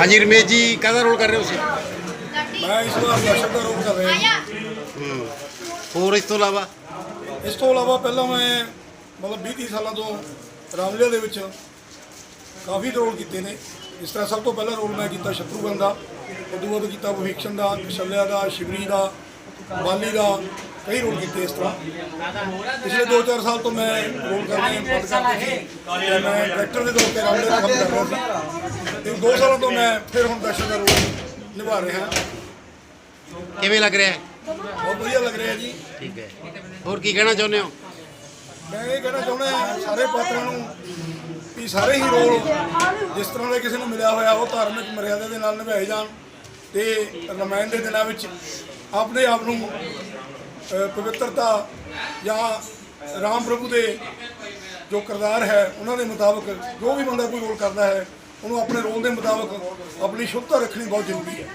ਹਾਂਜੀ ਰਮੇਸ਼ ਜੀ ਕਾਹਦਾ ਰੋਲ ਕਰ ਰਹੇ ਹੋ ਤੁਸੀਂ? ਮੈਂ ਇਸ ਵਾਰ ਦਰਸ਼ਕ ਦਾ ਰੋਲ ਕਰ ਰਿਹਾ। ਹੂੰ। ਹੋਰ ਇਸ ਤੋਂ ਇਲਾਵਾ? ਇਸ ਤੋਂ ਇਲਾਵਾ ਪਹਿਲਾਂ ਮੈਂ ਮਤਲਬ 20 30 ਸਾਲਾਂ ਤੋਂ ਰਾਮਲੀਲਾ ਦੇ ਵਿੱਚ ਕਾਫੀ ਰੋਲ ਕੀਤੇ ਨੇ। ਇਸ ਤਰ੍ਹਾਂ ਸਭ ਤੋਂ ਪਹਿਲਾ ਰੋਲ ਮੈਂ ਕੀਤਾ ਸ਼ਤਰੂਗਨ ਦਾ ਉਦੋਂ ਬਾਅਦ ਕੀਤਾ ਭਵਿਕਸ਼ਨ ਦਾ ਕਸ਼ਲਿਆ ਦਾ ਸ਼ਿਵਰੀ ਦਾ ਬਾਲੀ ਦਾ ਕਈ ਰੋਲ ਕੀਤੇ ਇਸ ਤਰ੍ਹਾਂ। ਪਿਛਲੇ 2-4 ਸਾਲ ਤੋਂ ਮੈਂ ਰੋਲ ਕਰਤੇ ਸੀ। ਤੇ ਮੈਂ ਡਾਇਰੈਕਟਰ ਦੇ ਤੌਰ ਤੇ ਰਾਮਲੀਲਾ ਦਾ ਕੰਮ ਕਰ ਰਿਹਾ ਸੀ। ਤੇ 2 ਸਾਲਾਂ ਤੋਂ ਮੈਂ ਫਿਰ ਹੁਣ ਦਰਸ਼ਕ ਦਾ ਰੋਲ ਨਿਭਾ ਰਿਹਾ। ਕਿਵੇਂ ਲੱਗ ਰਿਹਾ? ਹੈ ਬਹੁਤ ਵਧੀਆ ਲੱਗ ਰਿਹਾ ਜੀ। ਠੀਕ ਹੈ। ਹੋਰ ਕੀ ਕਹਿਣਾ ਚਾਹੁੰਦੇ ਹੋ? ਮੈਂ ਇਹ ਕਹਿਣਾ ਚਾਹੁੰਦਾ ਹਾਂ ਸਾਰੇ ਪਾਤਰਾਂ ਨੂੰ ਵੀ ਸਾਰੇ ਹੀ ਰੋਲ ਜਿਸ ਤਰ੍ਹਾਂ ਦਾ ਕਿਸੇ ਨੂੰ ਮਿਲਿਆ ਹੋਇਆ ਉਹ ਧਾਰਮਿਕ ਮਰਿਆਦਾ ਦੇ ਨਾਲ ਨਿਭਾਏ ਜਾਣ ਤੇ ਰਮਾਇਣ ਦੇ ਦਿਨਾਂ ਵਿੱਚ ਆਪਣੇ ਆਪ ਨੂੰ ਪਵਿੱਤਰਤਾ ਜਾਂ ਰਾਮ ਪ੍ਰਭੂ ਦੇ ਜੋ ਕਿਰਦਾਰ ਹੈ ਉਹਨਾਂ ਦੇ ਮੁਤਾਬਕ ਜੋ ਵੀ ਬੰਦਾ ਕੋਈ ਰੋਲ ਕਰਦਾ ਹੈ ਉਹਨੂੰ ਆਪਣੇ ਰੋਲ ਦੇ ਮੁਤਾਬਕ ਆਪਣੀ ਸ਼ੁੱਧਤਾ ਰੱਖਣੀ ਬਹੁਤ ਜ਼ਰੂਰੀ ਹੈ।